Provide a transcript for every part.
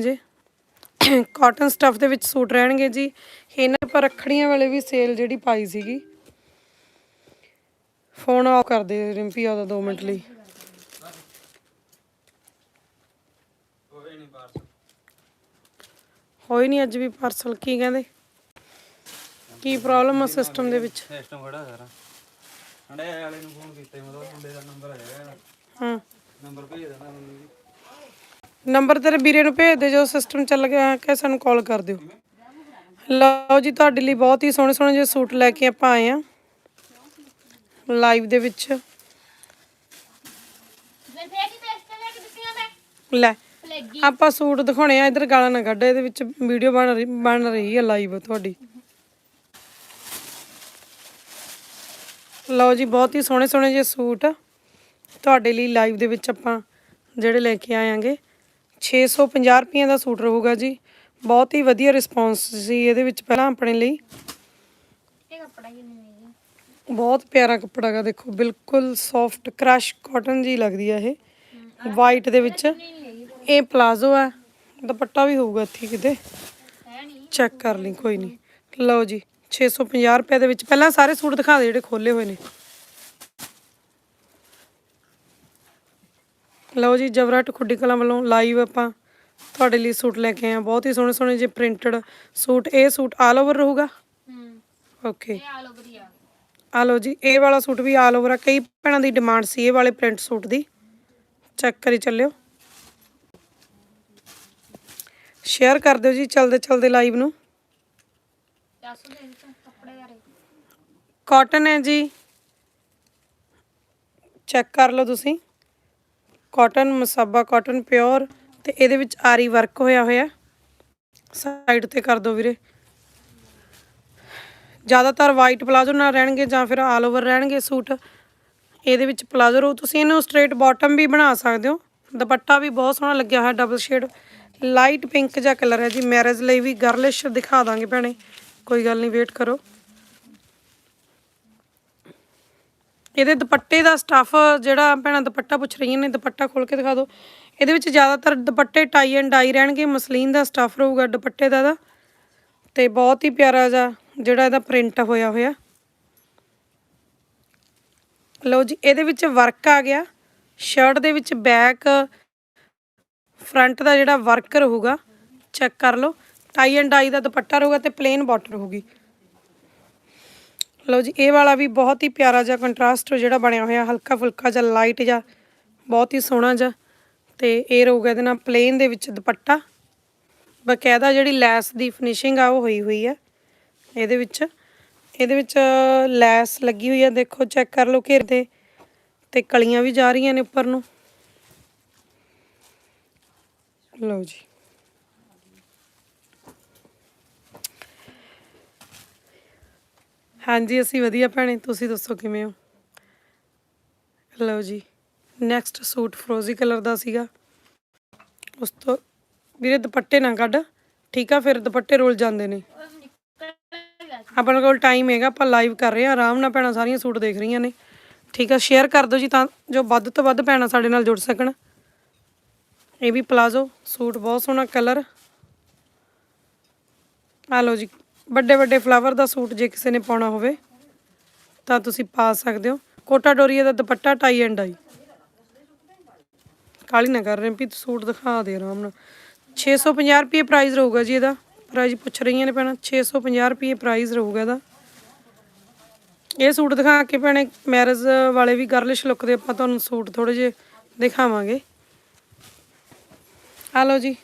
ਸੋਹਣੇ ਜੇ। Cotton stuff ਦੇ ਵਿੱਚ ਸੂਟ ਰਹਿਣਗੇ ਜੀ। ਇਹਨਾਂ ਪਰ ਰੱਖੜੀਆਂ ਵਾਲੇ ਵੀ ਸੇਲ ਜਿਹੜੀ ਪਾਈ ਸੀਗੀ। ਫੋਨ ਆਫ ਕਰ ਦੇ ਰਿੰਪੀ ਉਹਦਾ 2 ਮਿੰਟ ਲਈ। ਹੋਈ ਨਹੀਂ ਅੱਜ ਵੀ ਪਾਰਸਲ ਕੀ ਕਹਿੰਦੇ? ਕੀ ਪ੍ਰੋਬਲਮ ਆ ਸਿਸਟਮ ਦੇ ਵਿੱਚ? ਸਿਸਟਮ ਖੜਾ ਸਾਰਾ। ਹੰਡੇ ਵਾਲੇ ਨੂੰ ਫੋਨ ਕੀਤਾ ਮਤਲਬ ਮੁੰਡੇ ਦਾ ਨੰਬਰ ਹੈਗਾ ਹਾਂ। ਨੰਬਰ ਭੇਜ ਦੇਣਾ ਮੈਨੂੰ ਨੰਬਰ ਤੇਰੇ ਵੀਰੇ ਨੂੰ ਭੇਜ ਦੇ ਜੋ ਸਿਸਟਮ ਚੱਲ ਗਿਆ ਕਿ ਸਾਨੂੰ ਕਾਲ ਕਰ ਦਿਓ। ਲਓ ਜੀ, ਤੁਹਾਡੇ ਲਈ ਬਹੁਤ ਹੀ ਸੋਹਣੇ ਸੋਹਣੇ ਜਿਹੇ ਸੂਟ ਲੈ ਕੇ ਆਪਾਂ ਆਏ ਆ ਲਾਈਵ ਦੇ ਵਿੱਚ। ਲੈ, ਆਪਾਂ ਸੂਟ ਦਿਖਾਉਣੇ ਆ, ਇਧਰ ਗਾਲਾਂ ਨਾ ਕੱਢ, ਇਹਦੇ ਵਿੱਚ ਵੀਡੀਓ ਬਣ ਰਹੀ ਬਣ ਰਹੀ ਹੈ ਲਾਈਵ ਤੁਹਾਡੀ। ਲਓ ਜੀ, ਬਹੁਤ ਹੀ ਸੋਹਣੇ ਸੋਹਣੇ ਜਿਹੇ ਸੂਟ ਤੁਹਾਡੇ ਲਈ ਲਾਈਵ ਦੇ ਵਿੱਚ ਆਪਾਂ ਜਿਹੜੇ ਲੈ ਕੇ ਆਵਾਂਗੇ 650 ਰੁਪਈਆਂ ਦਾ ਸੂਟ ਰਹੂਗਾ ਜੀ। ਬਹੁਤ ਹੀ ਵਧੀਆ ਰਿਸਪੌਂਸ ਸੀ ਇਹਦੇ ਵਿੱਚ ਪਹਿਲਾਂ ਆਪਣੇ ਲਈ। ਇਹ ਕੱਪੜਾ ਬਹੁਤ ਪਿਆਰਾ ਕੱਪੜਾ ਗਾ ਦੇਖੋ ਬਿਲਕੁਲ ਸੌਫਟ ਕ੍ਰਸ਼ ਕਾਟਨ ਜੀ ਲੱਗਦੀ ਆ ਇਹ। ਵਾਈਟ ਦੇ ਵਿੱਚ। ਇਹ ਪਲਾਜ਼ੋ ਆ ਦੁਪੱਟਾ ਵੀ ਹੋਊਗਾ ਇੱਥੇ ਕਿਤੇ। ਚੈੱਕ ਕਰ ਲਈ ਕੋਈ ਨਹੀਂ। ਲਓ ਜੀ 650 ਰੁਪਏ ਦੇ ਵਿੱਚ। ਪਹਿਲਾਂ ਸਾਰੇ ਸੂਟ ਦਿਖਾ ਦੇ ਜਿਹੜੇ ਖੋਲੇ ਹੋਏ ਨੇ। ਲਓ ਜੀ ਜਵਰਾਟ ਖੁੱਡੀ ਕਲਾਂ ਵੱਲੋਂ ਲਾਈਵ ਆਪਾਂ ਤੁਹਾਡੇ ਲਈ ਸੂਟ ਲੈ ਕੇ ਆਏ ਆ ਬਹੁਤ ਹੀ ਸੋਹਣੇ ਸੋਹਣੇ ਜੇ ਪ੍ਰਿੰਟਡ ਸੂਟ। ਇਹ ਸੂਟ ਆਲ ਓਵਰ ਰਹੂਗਾ? ਓਕੇ ਇਹ ਆਲ ਓਵਰ ਹੀ ਆ। ਆ ਲਓ ਜੀ ਇਹ ਵਾਲਾ ਸੂਟ ਵੀ ਆਲ ਓਵਰ ਆ। ਕਈ ਭੈਣਾਂ ਦੀ ਡਿਮਾਂਡ ਸੀ ਇਹ ਵਾਲੇ ਪ੍ਰਿੰਟ ਸੂਟ ਦੀ। ਚੈੱਕ ਕਰੀ ਚੱਲਿਓ। ਸ਼ੇਅਰ ਕਰ ਦਿਓ ਜੀ ਚਲਦੇ ਚਲਦੇ ਲਾਈਵ ਨੂੰ। ਕਾਟਨ ਹੈ ਜੀ। ਚੈੱਕ ਕਰ ਲਓ ਤੁਸੀਂ। ਕਾਟਨ ਮਸਾਬਾ ਕਾਟਨ ਪਿਓਰ ਤੇ ਇਹਦੇ ਵਿੱਚ ਆਰੀ ਵਰਕ ਹੋਇਆ ਹੋਇਆ। ਸਾਈਡ ਤੇ ਕਰ ਦਿਓ ਵੀਰੇ। ਜ਼ਿਆਦਾਤਰ ਵਾਈਟ ਪਲਾਜ਼ੋ ਨਾਲ ਰਹਿਣਗੇ ਜਾਂ ਫਿਰ ਆਲ ਓਵਰ ਰਹਿਣਗੇ ਸੂਟ। ਇਹਦੇ ਵਿੱਚ ਪਲਾਜ਼ੋ ਰਹੂ ਤੁਸੀਂ ਇਹਨੂੰ ਸਟ੍ਰੇਟ ਬਾਟਮ ਵੀ ਬਣਾ ਸਕਦੇ ਹੋ। ਦੁਪੱਟਾ ਵੀ ਬਹੁਤ ਸੋਹਣਾ ਲੱਗਿਆ ਹੋਇਆ ਡਬਲ ਸ਼ੇਡ ਲਾਈਟ ਪਿੰਕ ਜਿਹਾ ਕਲਰ ਹੈ ਜੀ। ਮੈਰਿਜ ਲਈ ਵੀ ਗਰਲਿਸ਼ ਦਿਖਾ ਦਾਂਗੇ ਭੈਣੇ। ਕੋਈ ਗੱਲ ਨਹੀਂ ਵੇਟ ਕਰੋ। ਇਹਦੇ ਦੁਪੱਟੇ ਦਾ ਸਟੱਫ ਜਿਹੜਾ ਭੈਣਾਂ ਦੁਪੱਟਾ ਪੁੱਛ ਰਹੀਆਂ ਨੇ, ਦੁਪੱਟਾ ਖੋਲ ਕੇ ਦਿਖਾ ਦਿਓ। ਇਹਦੇ ਵਿੱਚ ਜ਼ਿਆਦਾਤਰ ਦੁਪੱਟੇ ਟਾਈ ਐਂਡ ਡਾਈ ਰਹਿਣਗੇ, ਮਸਲੀਨ ਦਾ ਸਟੱਫ ਰਹੂਗਾ ਦੁਪੱਟੇ ਦਾ ਦਾ ਤੇ ਬਹੁਤ ਹੀ ਪਿਆਰਾ ਜਿਹਾ ਜਿਹੜਾ ਇਹਦਾ ਪ੍ਰਿੰਟ ਹੋਇਆ ਹੋਇਆ। ਲਓ ਜੀ, ਇਹਦੇ ਵਿੱਚ ਵਰਕ ਆ ਗਿਆ। ਸ਼ਰਟ ਦੇ ਵਿੱਚ ਬੈਕ ਫਰੰਟ ਦਾ ਜਿਹੜਾ ਵਰਕ ਰਹੂਗਾ ਚੈੱਕ ਕਰ ਲਓ। ਟਾਈ ਐਂਡ ਡਾਈ ਦਾ ਦੁਪੱਟਾ ਰਹੂਗਾ ਤੇ ਪਲੇਨ ਬਾਟਮ ਰਹੂਗੀ। ਲਓ ਜੀ, ਇਹ ਵਾਲਾ ਵੀ ਬਹੁਤ ਹੀ ਪਿਆਰਾ ਜਿਹਾ ਕੰਟਰਾਸਟ ਜਿਹੜਾ ਬਣਿਆ ਹੋਇਆ ਹਲਕਾ ਫੁਲਕਾ ਜਿਹਾ ਲਾਈਟ ਜਿਹਾ, ਬਹੁਤ ਹੀ ਸੋਹਣਾ ਜਿਹਾ। ਤੇ ਇਹ ਰਹੂਗਾ ਇਹਦੇ ਨਾਲ ਪਲੇਨ ਦੇ ਵਿੱਚ ਦੁਪੱਟਾ। ਬਕਾਇਦਾ ਜਿਹੜੀ ਲੈਸ ਦੀ ਫਿਨਿਸ਼ਿੰਗ ਆ, ਉਹ ਹੋਈ ਹੋਈ ਹੈ ਇਹਦੇ ਵਿੱਚ। ਇਹਦੇ ਵਿੱਚ ਲੈਸ ਲੱਗੀ ਹੋਈ ਆ, ਦੇਖੋ ਚੈੱਕ ਕਰ ਲਓ ਘੇਰ ਤੇ। ਤੇ ਕਲੀਆਂ ਵੀ ਜਾ ਰਹੀਆਂ ਨੇ ਉੱਪਰ ਨੂੰ। ਲਓ ਜੀ। ਹਾਂਜੀ, ਅਸੀਂ ਵਧੀਆ ਭੈਣੇ, ਤੁਸੀਂ ਦੱਸੋ ਕਿਵੇਂ ਹੋ? ਲਓ ਜੀ ਨੈਕਸਟ ਸੂਟ ਫਰੋਜ਼ੀ ਕਲਰ ਦਾ ਸੀਗਾ। ਉਸ ਤੋਂ, ਵੀਰੇ ਦੁਪੱਟੇ ਨਾ ਕੱਢ, ਠੀਕ ਆ, ਫਿਰ ਦੁਪੱਟੇ ਰੋਲ ਜਾਂਦੇ ਨੇ। ਆਪਣੇ ਕੋਲ ਟਾਈਮ ਹੈਗਾ, ਆਪਾਂ ਲਾਈਵ ਕਰ ਰਹੇ ਹਾਂ, ਆਰਾਮ ਨਾਲ ਭੈਣਾਂ ਸਾਰੀਆਂ ਸੂਟ ਦੇਖ ਰਹੀਆਂ ਨੇ। ਠੀਕ ਆ ਸ਼ੇਅਰ ਕਰ ਦਿਓ ਜੀ ਤਾਂ ਜੋ ਵੱਧ ਤੋਂ ਵੱਧ ਭੈਣਾਂ ਸਾਡੇ ਨਾਲ ਜੁੜ ਸਕਣ। ਇਹ ਵੀ ਪਲਾਜ਼ੋ ਸੂਟ ਬਹੁਤ ਸੋਹਣਾ ਕਲਰ ਆ ਲਓ ਜੀ ਵੱਡੇ ਵੱਡੇ ਫਲਾਵਰ ਦਾ ਸੂਟ ਜੇ ਕਿਸੇ ਨੇ ਪਾਉਣਾ ਹੋਵੇ, ਤਾਂ ਤੁਸੀਂ ਪਾ ਸਕਦੇ ਹੋ। ਕੋਟਾ ਡੋਰੀਆ ਦਾ ਦੁਪੱਟਾ ਟਾਈ ਐਂਡ ਡਾਈ ਕਾਲੀ ਨਾ ਕਰ ਰਹੇ ਵੀ ਸੂਟ ਦਿਖਾ ਦੇ ਆਰਾਮ ਨਾਲ। 650 ਰੁਪਏ ਪ੍ਰਾਈਸ ਰਹੂਗਾ ਜੀ ਇਹਦਾ। ਪ੍ਰਾਈਸ ਪੁੱਛ ਰਹੀਆਂ ਨੇ ਭੈਣਾਂ 650 ਰੁਪਏ ਪ੍ਰਾਈਸ ਰਹੂਗਾ ਇਹਦਾ। ਇਹ ਸੂਟ ਦਿਖਾ ਕੇ ਭੈਣੇ ਮੈਰਿਜ ਵਾਲੇ ਵੀ ਗਰਲਿਸ਼ ਲੁੱਕ ਦੇ ਆਪਾਂ ਤੁਹਾਨੂੰ ਸੂਟ ਥੋੜੇ ਜਿਹੇ ਦਿਖਾਵਾਂਗੇ। ਆ ਲਓ ਜੀ,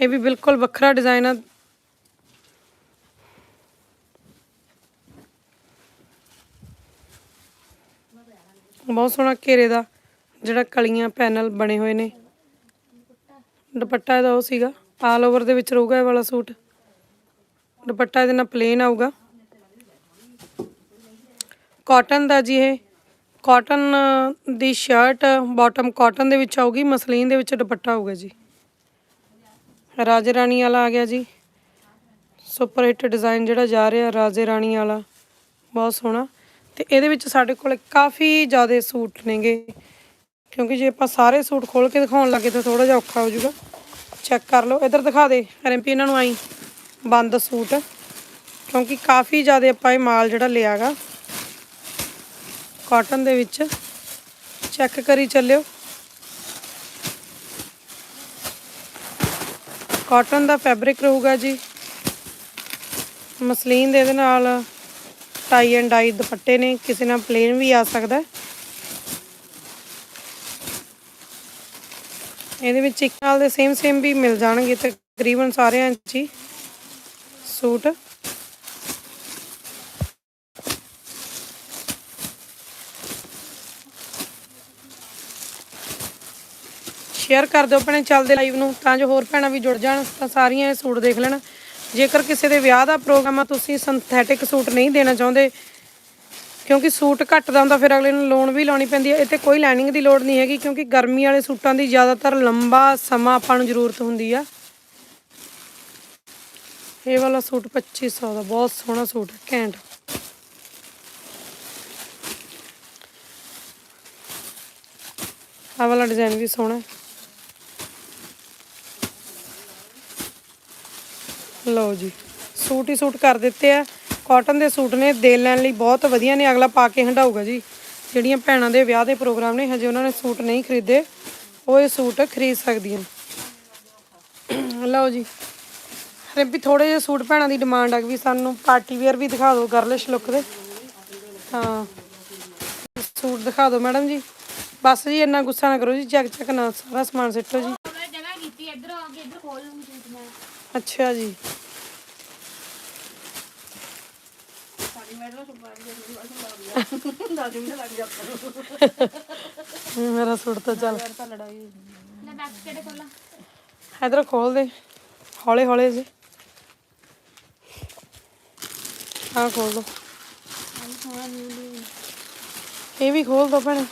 ਇਹ ਵੀ ਬਿਲਕੁਲ ਵੱਖਰਾ ਡਿਜ਼ਾਈਨ ਆ। ਬਹੁਤ ਸੋਹਣਾ ਘੇਰੇ ਦਾ ਜਿਹੜਾ ਕਲੀਆਂ ਪੈਨਲ ਬਣੇ ਹੋਏ ਨੇ। ਦੁਪੱਟਾ ਇਹਦਾ ਉਹ ਸੀਗਾ ਆਲ ਓਵਰ ਦੇ ਵਿੱਚ ਰਹੂਗਾ ਇਹ ਵਾਲਾ ਸੂਟ। ਦੁਪੱਟਾ ਇਹਦੇ ਨਾਲ ਪਲੇਨ ਆਊਗਾ। ਕਾਟਨ ਦਾ ਜੀ ਇਹ। ਕਾਟਨ ਦੀ ਸ਼ਰਟ ਬਾਟਮ ਕਾਟਨ ਦੇ ਵਿੱਚ ਆਊਗੀ, ਮਸਲੀਨ ਦੇ ਵਿੱਚ ਦੁਪੱਟਾ ਆਊਗਾ ਜੀ। ਰਾਜੇ ਰਾਣੀ ਵਾਲਾ ਆ ਗਿਆ ਜੀ। ਸੁਪਰ ਹਿੱਟ ਡਿਜ਼ਾਈਨ ਜਿਹੜਾ ਜਾ ਰਿਹਾ ਰਾਜੇ ਰਾਣੀ ਵਾਲਾ। ਬਹੁਤ ਸੋਹਣਾ। ਤੇ ਇਹਦੇ ਵਿੱਚ ਸਾਡੇ ਕੋਲ ਕਾਫੀ ਜ਼ਿਆਦਾ ਸੂਟ ਨੇਗੇ। ਕਿਉਂਕਿ ਜੇ ਆਪਾਂ ਸਾਰੇ ਸੂਟ ਖੋਲ ਕੇ ਦਿਖਾਉਣ ਲੱਗੇ ਤਾਂ ਥੋੜਾ ਜਿਹਾ ਔਖਾ ਹੋ ਜਾਊਗਾ। ਚੈੱਕ ਕਰ ਲਓ। ਇੱਧਰ ਦਿਖਾ ਦੇ। ਰੈਂਪੀ ਇਹਨਾਂ ਨੂੰ ਆਈ। ਬੰਦ ਸੂਟ। ਕਿਉਂਕਿ ਕਾਫੀ ਜ਼ਿਆਦਾ ਆਪਾਂ ਇਹ ਮਾਲ ਜਿਹੜਾ ਲਿਆਗਾ ਕਾਟਨ ਦੇ ਵਿੱਚ, ਚੈੱਕ ਕਰੀ ਚੱਲਿਓ। ਕਾਟਨ ਦਾ ਫੈਬਰਿਕ ਰਹੂਗਾ ਜੀ। ਮਸਲੀਨ ਦੇ ਇਹਦੇ ਨਾਲ ਟਾਈ ਐਂਡ ਡਾਈ ਦੁਪੱਟੇ ਨੇ, ਕਿਸੇ ਨਾਲ ਪਲੇਨ ਵੀ ਆ ਸਕਦਾ ਇਹਦੇ ਵਿੱਚ ਇੱਕ ਨਾਲ ਦੇ ਸੇਮ ਸੇਮ ਵੀ ਮਿਲ ਜਾਣਗੇ ਤਕਰੀਬਨ ਸਾਰਿਆਂ 'ਚ ਹੀ ਸੂਟ। ਸ਼ੇਅਰ ਕਰ ਦਿਓ ਆਪਣੇ ਚੱਲਦੇ ਲਾਈਵ ਨੂੰ, ਤਾਂ ਜੋ ਹੋਰ ਭੈਣਾਂ ਵੀ ਜੁੜ ਜਾਣ, ਤਾਂ ਸਾਰੀਆਂ ਇਹ ਸੂਟ ਦੇਖ ਲੈਣ। ਜੇਕਰ ਕਿਸੇ ਦੇ ਵਿਆਹ ਦਾ ਪ੍ਰੋਗਰਾਮ ਆ, ਤੁਸੀਂ ਸਿੰਥੈਟਿਕ ਸੂਟ ਨਹੀਂ ਦੇਣਾ ਚਾਹੁੰਦੇ, ਕਿਉਂਕਿ ਸੂਟ ਘੱਟ ਦਾ ਹੁੰਦਾ, ਫਿਰ ਅਗਲੇ ਨੂੰ ਲੋਨ ਵੀ ਲਾਉਣੀ ਪੈਂਦੀ ਹੈ ਇਹ ਤੇ ਕੋਈ ਲਾਈਨਿੰਗ ਦੀ ਲੋੜ ਨਹੀਂ ਹੈਗੀ, ਕਿਉਂਕਿ ਗਰਮੀ ਵਾਲੇ ਸੂਟਾਂ ਦੀ ਜ਼ਿਆਦਾਤਰ ਲੰਬਾ ਸਮਾਂ ਆਪਾਂ ਨੂੰ ਜ਼ਰੂਰਤ ਹੁੰਦੀ ਆ। ਇਹ ਵਾਲਾ ਸੂਟ 2500 ਦਾ, ਬਹੁਤ ਸੋਹਣਾ ਸੂਟ ਹੈ ਘੈਂਟ। ਆਹ ਵਾਲਾ ਡਿਜ਼ਾਈਨ ਵੀ ਸੋਹਣਾ ਹੈ। ਲਓ ਜੀ, ਸੂਟ ਹੀ ਸੂਟ ਕਰ ਦਿੱਤੇ ਆ। ਕਾਟਨ ਦੇ ਸੂਟ ਨੇ ਦੇ ਲੈਣ ਲਈ ਬਹੁਤ ਵਧੀਆ ਨੇ। ਅਗਲਾ ਪਾ ਕੇ ਹੰਡਾਊਗਾ ਜੀ। ਜਿਹੜੀਆਂ ਭੈਣਾਂ ਦੇ ਵਿਆਹ ਦੇ ਪ੍ਰੋਗਰਾਮ ਨੇ, ਹਜੇ ਉਹਨਾਂ ਨੇ ਸੂਟ ਨਹੀਂ ਖਰੀਦੇ। ਉਹ ਇਹ ਸੂਟ ਖਰੀਦ ਸਕਦੀਆਂ ਲਓ ਜੀ। ਰਿੰਪੀ ਥੋੜੇ ਜਿਹੇ ਸੂਟ ਭੈਣਾਂ ਦੀ ਡਿਮਾਂਡ ਆ ਵੀ ਸਾਨੂੰ ਪਾਰਟੀ ਵੇਅਰ ਵੀ ਦਿਖਾ ਦਿਓ ਗਰਲਿਸ਼ ਲੁੱਕ ਦੇ। ਹਾਂ। ਸੂਟ ਦਿਖਾ ਦਿਓ ਮੈਡਮ ਜੀ। ਬਸ ਜੀ, ਇੰਨਾ ਗੁੱਸਾ ਨਾ ਕਰੋ ਜੀ। ਚੱਕ ਚੱਕ ਨਾ, ਸਾਰਾ ਸਮਾਨ ਸਿੱਟੋ ਜੀ। ਜਗ੍ਹਾ ਕੀਤੀ, ਇੱਧਰ ਆ ਕੇ ਇੱਧਰ ਖੋਲ ਲੂੰਗੀ ਸੂਟ ਮੈਂ। ਅੱਛਾ ਜੀ। ਹਮ, ਮੇਰਾ ਸੂਟ ਤਾਂ ਚੱਲ। ਲੈ ਬੈਕ ਕਿਹੜੇ ਖੋਲਾਂ ਇਧਰ ਖੋਲ ਦੇ। ਹੌਲੇ ਹੌਲੇ ਜੀ। ਆਹ ਖੋਲ ਦੋ। ਇਹ ਵੀ ਖੋਲ ਦੋ ਭੈਣੇ।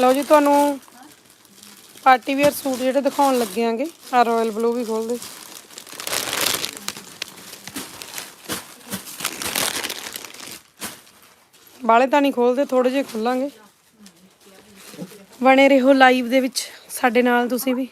ਲਓ ਜੀ ਤੁਹਾਨੂੰ ਪਾਰਟੀ ਵੇਅਰ ਸੂਟ ਜਿਹੜੇ ਦਿਖਾਉਣ ਲੱਗੇ ਆਂਗੇ ਆ ਰਾਇਲ ਬਲੂ ਵੀ ਖੋਲ ਦੇ ਬਾਲੇ ਤਾਂ ਨਹੀਂ ਖੋਲਦੇ ਥੋੜੇ ਜਿਹੇ ਖੋਲਾਂਗੇ ਬਣੇ ਰਹੋ ਲਾਈਵ ਦੇ ਵਿੱਚ, ਸਾਡੇ ਨਾਲ ਤੁਸੀਂ ਵੀ।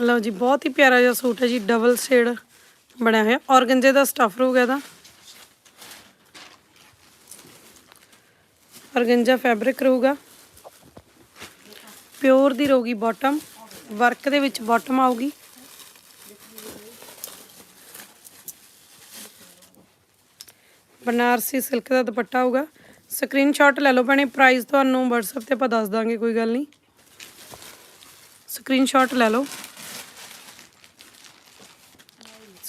ਲਓ ਜੀ, ਬਹੁਤ ਹੀ ਪਿਆਰਾ ਜਿਹਾ ਸੂਟ ਹੈ ਜੀ ਡਬਲ ਸ਼ੇਡ ਬਣਿਆ ਹੋਇਆ। ਔਰਗੰਜੇ ਦਾ ਸਟਫ ਰਹੂਗਾ ਇਹਦਾ। ਔਰਗੰਜਾ ਫੈਬਰਿਕ ਰਹੂਗਾ। ਪਿਓਰ ਦੀ ਰਹੂਗੀ ਬਾਟਮ ਵਰਕ ਦੇ ਵਿੱਚ ਬਾਟਮ ਆਊਗੀ। ਬਨਾਰਸੀ ਸਿਲਕ ਦਾ ਦੁਪੱਟਾ ਹੋਊਗਾ ਸਕਰੀਨਸ਼ਾਟ ਲੈ ਲਓ ਭੈਣੇ ਪ੍ਰਾਈਸ ਤੁਹਾਨੂੰ WhatsApp ਤੇ ਆਪਾਂ ਦੱਸ ਦਾਂਗੇ, ਕੋਈ ਗੱਲ ਨਹੀਂ। ਸਕਰੀਨਸ਼ਾਟ ਲੈ ਲਓ।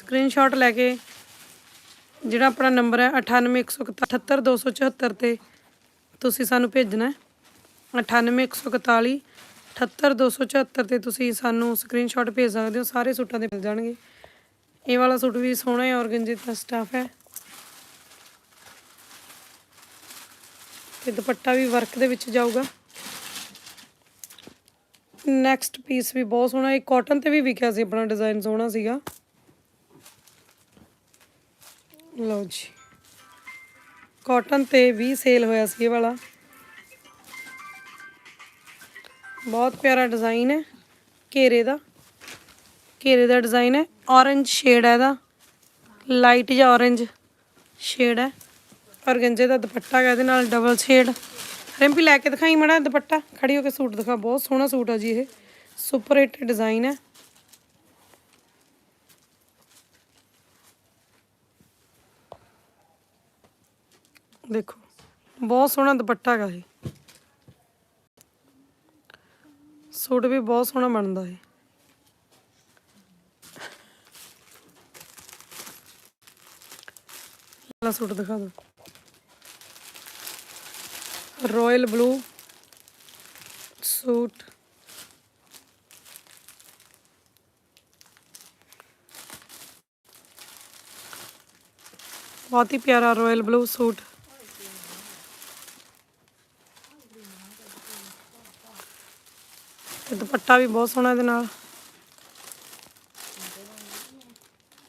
ਸਕਰੀਨਸ਼ਾਟ ਲੈ ਕੇ ਜਿਹੜਾ ਆਪਣਾ ਨੰਬਰ ਹੈ 9817878274 ਤੇ ਤੁਸੀਂ ਸਾਨੂੰ ਭੇਜਣਾ ਹੈ। 98141 78274 ਤੇ ਤੁਸੀਂ ਸਾਨੂੰ ਸਕਰੀਨਸ਼ਾਟ ਭੇਜ ਸਕਦੇ ਹੋ, ਸਾਰੇ ਸੂਟਾਂ ਦੇ ਮਿਲ ਜਾਣਗੇ। ਇਹ ਵਾਲਾ ਸੂਟ ਵੀ ਸੋਹਣਾ ਹੈ ਔਰਗੰਜੇ ਦਾ ਸਟਾਫ ਹੈ। ਤੇ ਦੁਪੱਟਾ ਵੀ ਵਰਕ ਦੇ ਵਿੱਚ ਜਾਊਗਾ। ਨੈਕਸਟ ਪੀਸ ਵੀ ਬਹੁਤ ਸੋਹਣਾ ਇਹ ਕਾਟਨ ਤੇ ਵੀ ਵਿਕਿਆ ਸੀ, ਆਪਣਾ ਡਿਜ਼ਾਈਨ ਸੋਹਣਾ ਸੀਗਾ। ਲਓ ਜੀ। ਕਾਟਨ ਤੇ ਵੀ ਸੇਲ ਹੋਇਆ ਸੀ ਇਹ ਵਾਲਾ। ਬਹੁਤ ਪਿਆਰਾ ਡਿਜ਼ਾਈਨ ਹੈ। ਘੇਰੇ ਦਾ। ਘੇਰੇ ਦਾ ਡਿਜ਼ਾਈਨ ਹੈ। Orange ਸ਼ੇਡ ਹੈ ਇਹਦਾ। ਲਾਈਟ ਜਿਹਾ orange ਸ਼ੇਡ ਹੈ। ਔਰਗੰਜੇ ਦਾ ਦੁਪੱਟਾ ਹੈ ਇਹਦੇ ਨਾਲ ਡਬਲ ਸ਼ੇਡ ਰਿੰਪੀ ਲੈ ਕੇ ਦਿਖਾਈ ਮੜਾ ਦੁਪੱਟਾ। ਖੜੀ ਹੋ ਕੇ ਸੂਟ ਦਿਖਾ। ਬਹੁਤ ਸੋਹਣਾ ਸੂਟ ਆ ਜੀ ਇਹ। ਸੁਪਰ ਹਿੱਟ ਡਿਜ਼ਾਈਨ ਹੈ। ਦੇਖੋ ਬਹੁਤ ਸੋਹਣਾ ਦੁਪੱਟਾ ਹੈਗਾ ਇਹ ਸੂਟ ਵੀ ਬਹੁਤ ਸੋਹਣਾ ਬਣਦਾ ਹੈ ਵਾਲਾ ਸੂਟ ਦਿਖਾ ਦਿਓ ਰਾਇਲ ਬਲੂ ਸੂਟ ਬਹੁਤ ਹੀ ਪਿਆਰਾ ਰਾਇਲ ਬਲੂ ਸੂਟ ਤੇ ਦੁਪੱਟਾ ਵੀ ਬਹੁਤ ਸੋਹਣਾ ਇਹਦੇ ਨਾਲ।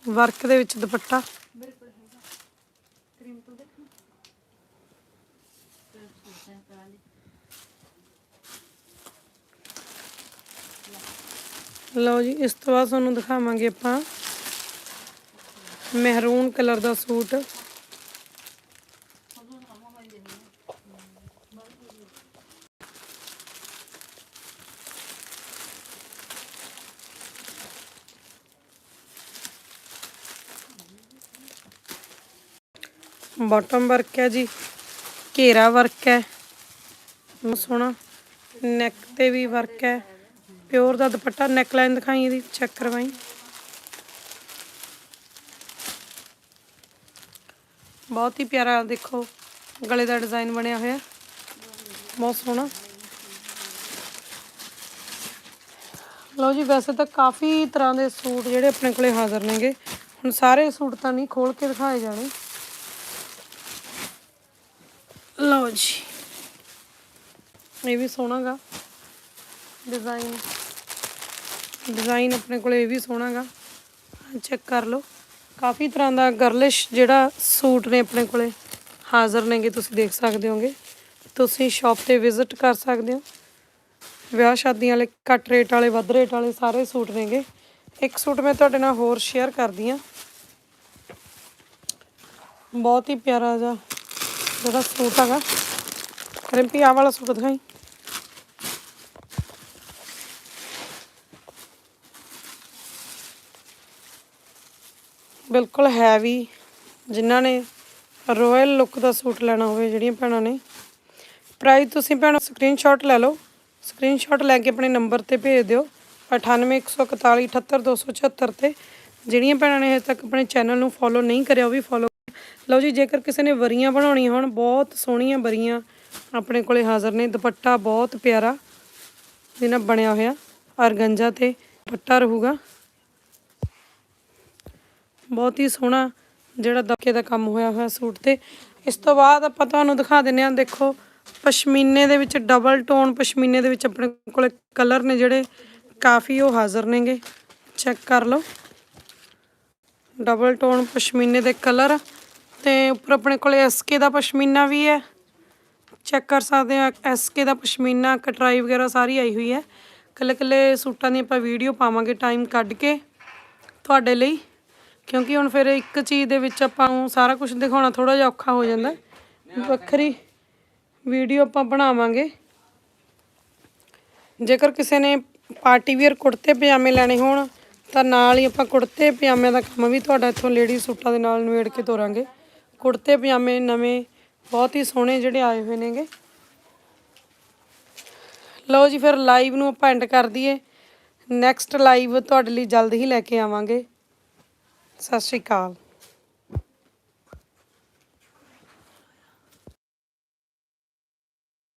ਵਰਕ ਦੇ ਵਿੱਚ ਦੁਪੱਟਾ। ਲਓ ਜੀ, ਇਸ ਤੋਂ ਬਾਅਦ ਤੁਹਾਨੂੰ ਦਿਖਾਵਾਂਗੇ ਆਪਾਂ ਮਹਿਰੂਨ ਕਲਰ ਦਾ ਸੂਟ। ਬਾਟਮ ਵਰਕ ਹੈ ਜੀ, ਘੇਰਾ ਵਰਕ ਹੈ, ਬਹੁਤ ਸੋਹਣਾ ਨੈਕ ਤੇ ਵੀ ਵਰਕ ਹੈ ਪਿਓਰ ਦਾ ਦੁਪੱਟਾ ਨੈਕ ਲਾਈਨ ਦਿਖਾਈ ਇਹਦੀ ਚੈੱਕ ਕਰਵਾਈ। ਬਹੁਤ ਹੀ ਪਿਆਰਾ ਦੇਖੋ, ਗਲੇ ਦਾ ਡਿਜ਼ਾਈਨ ਬਣਿਆ ਹੋਇਆ, ਬਹੁਤ ਸੋਹਣਾ। ਲਓ ਜੀ, ਵੈਸੇ ਤਾਂ ਕਾਫੀ ਤਰ੍ਹਾਂ ਦੇ ਸੂਟ ਜਿਹੜੇ ਆਪਣੇ ਕੋਲੇ ਹਾਜ਼ਰ ਨੇਗੇ, ਹੁਣ ਸਾਰੇ ਸੂਟ ਤਾਂ ਨਹੀਂ ਖੋਲ ਕੇ ਦਿਖਾਏ ਜਾਣੇ। ਲਓ ਜੀ। ਇਹ ਵੀ ਸੋਹਣਾਗਾ। ਡਿਜ਼ਾਈਨ ਡਿਜ਼ਾਈਨ ਆਪਣੇ ਕੋਲ ਇਹ ਵੀ ਸੋਹਣਾਗਾ। ਚੈੱਕ ਕਰ ਲਓ। ਕਾਫੀ ਤਰ੍ਹਾਂ ਦਾ ਗਰਲਿਸ਼ ਜਿਹੜਾ ਸੂਟ ਨੇ ਆਪਣੇ ਕੋਲੇ ਹਾਜ਼ਰ ਨੇਗੇ, ਤੁਸੀਂ ਦੇਖ ਸਕਦੇ ਹੋਗੇ। ਤੁਸੀਂ ਸ਼ਾਪ ਤੇ ਵਿਜ਼ਿਟ ਕਰ ਸਕਦੇ ਹੋ। ਵਿਆਹ ਸ਼ਾਦੀਆਂ ਵਾਲੇ ਘੱਟ ਰੇਟ ਵਾਲੇ, ਵੱਧ ਰੇਟ ਵਾਲੇ ਸਾਰੇ ਸੂਟ ਨੇਗੇ। ਇੱਕ ਸੂਟ ਮੈਂ ਤੁਹਾਡੇ ਨਾਲ ਹੋਰ ਸ਼ੇਅਰ ਕਰਦੀ ਆ ਬਹੁਤ ਹੀ ਪਿਆਰਾ ਜਿਹਾ ਜਿਹੜਾ ਸੂਟ ਹੈਗਾ ਰਿੰਪੀ ਆਹ ਵਾਲਾ ਸੂਟ ਦਿਖਾਈ ਬਿਲਕੁਲ ਹੈਵੀ ਜਿਨ੍ਹਾਂ ਨੇ ਰਾਇਲ ਲੁੱਕ ਦਾ ਸੂਟ ਲੈਣਾ ਹੋਵੇ ਜਿਹੜੀਆਂ ਭੈਣਾਂ ਨੇ ਪ੍ਰਾਈਸ ਤੁਸੀਂ ਭੈਣੋ ਸਕਰੀਨਸ਼ਾਟ ਲੈ ਲਓ ਸਕਰੀਨਸ਼ਾਟ ਲੈ ਕੇ ਆਪਣੇ ਨੰਬਰ ਤੇ ਭੇਜ ਦਿਓ 9814478274 ਤੇ ਜਿਹੜੀਆਂ ਭੈਣਾਂ ਨੇ ਹਜੇ ਤੱਕ ਆਪਣੇ ਚੈਨਲ ਨੂੰ ਫੋਲੋ ਨਹੀਂ ਕਰਿਆ ਉਹ ਵੀ ਫੋਲੋ ਲਓ ਜੀ, ਜੇਕਰ ਕਿਸੇ ਨੇ ਵਰੀਆਂ ਬਣਾਉਣੀਆਂ ਹੋਣ, ਬਹੁਤ ਸੋਹਣੀਆਂ ਵਰੀਆਂ ਆਪਣੇ ਕੋਲੇ ਹਾਜ਼ਰ ਨੇ। ਦੁਪੱਟਾ ਬਹੁਤ ਪਿਆਰਾ ਜਿਹਨਾਂ ਬਣਿਆ ਹੋਇਆ ਅਰਗੰਜਾ ਤੇ ਦੁਪੱਟਾ ਰਹੂਗਾ। ਬਹੁਤ ਹੀ ਸੋਹਣਾ ਜਿਹੜਾ ਦਬਕੇ ਦਾ ਕੰਮ ਹੋਇਆ ਹੋਇਆ ਸੂਟ ਤੇ। ਇਸ ਤੋਂ ਬਾਅਦ ਆਪਾਂ ਤੁਹਾਨੂੰ ਦਿਖਾ ਦਿੰਨੇ ਆ ਦੇਖੋ, ਪਸ਼ਮੀਨੇ ਦੇ ਵਿੱਚ ਡਬਲ ਟੋਨ ਪਸ਼ਮੀਨੇ ਦੇ ਵਿੱਚ ਆਪਣੇ ਕੋਲੇ ਕਲਰ ਨੇ ਜਿਹੜੇ, ਕਾਫੀ ਉਹ ਹਾਜ਼ਰ ਨੇਗੇ। ਚੈੱਕ ਕਰ ਲਓ। ਡਬਲ ਟੋਨ ਪਸ਼ਮੀਨੇ ਦੇ ਕਲਰ ਤੇ ਉੱਪਰ ਆਪਣੇ ਕੋਲੇ ਐਸਕੇ ਦਾ ਪਸ਼ਮੀਨਾ ਵੀ ਹੈ। ਚੈੱਕ ਕਰ ਸਕਦੇ ਆ ਐਸਕੇ ਦਾ ਪਸ਼ਮੀਨਾ, ਕਟਰਾਈ ਵਗੈਰਾ ਸਾਰੀ ਆਈ ਹੋਈ ਹੈ। ਕੱਲੇ ਕੱਲੇ ਸੂਟਾਂ ਦੀ ਆਪਾਂ ਵੀਡੀਓ ਪਾਵਾਂਗੇ ਟਾਈਮ ਕੱਢ ਕੇ ਤੁਹਾਡੇ ਲਈ। ਕਿਉਂਕਿ ਹੁਣ ਫਿਰ ਇੱਕ ਚੀਜ਼ ਦੇ ਵਿੱਚ ਆਪਾਂ ਨੂੰ ਸਾਰਾ ਕੁਝ ਦਿਖਾਉਣਾ ਥੋੜਾ ਜਿਹਾ ਔਖਾ ਹੋ ਜਾਂਦਾ। ਵੱਖਰੀ ਵੀਡੀਓ ਆਪਾਂ ਬਣਾਵਾਂਗੇ। ਜੇਕਰ ਕਿਸੇ ਨੇ ਪਾਰਟੀ ਵੀਅਰ ਕੁੜਤੇ ਪਜਾਮੇ ਲੈਣੇ ਹੋਣ, ਤਾਂ ਨਾਲ ਹੀ ਆਪਾਂ ਕੁੜਤੇ ਪਜਾਮਿਆਂ ਦਾ ਕੰਮ ਵੀ ਤੁਹਾਡਾ ਇੱਥੋਂ ਲੇਡੀ ਸੂਟਾਂ ਦੇ ਨਾਲ ਨਵੇੜ ਕੇ ਤੋਰਾਂਗੇ। ਕੁੜਤੇ ਪਜਾਮੇ ਨਵੇਂ, ਬਹੁਤ ਹੀ ਸੋਹਣੇ ਜਿਹੜੇ ਆਏ ਹੋਏ ਨੇਗੇ। ਲਓ ਜੀ, ਫਿਰ ਲਾਈਵ ਨੂੰ ਆਪਾਂ ਐਂਡ ਕਰ ਦਈਏ। ਨੈਕਸਟ ਲਾਈਵ ਤੁਹਾਡੇ ਲਈ ਜਲਦ ਹੀ ਲੈ ਕੇ ਆਵਾਂਗੇ। ਸਤਿ ਸ਼੍ਰੀ ਅਕਾਲ।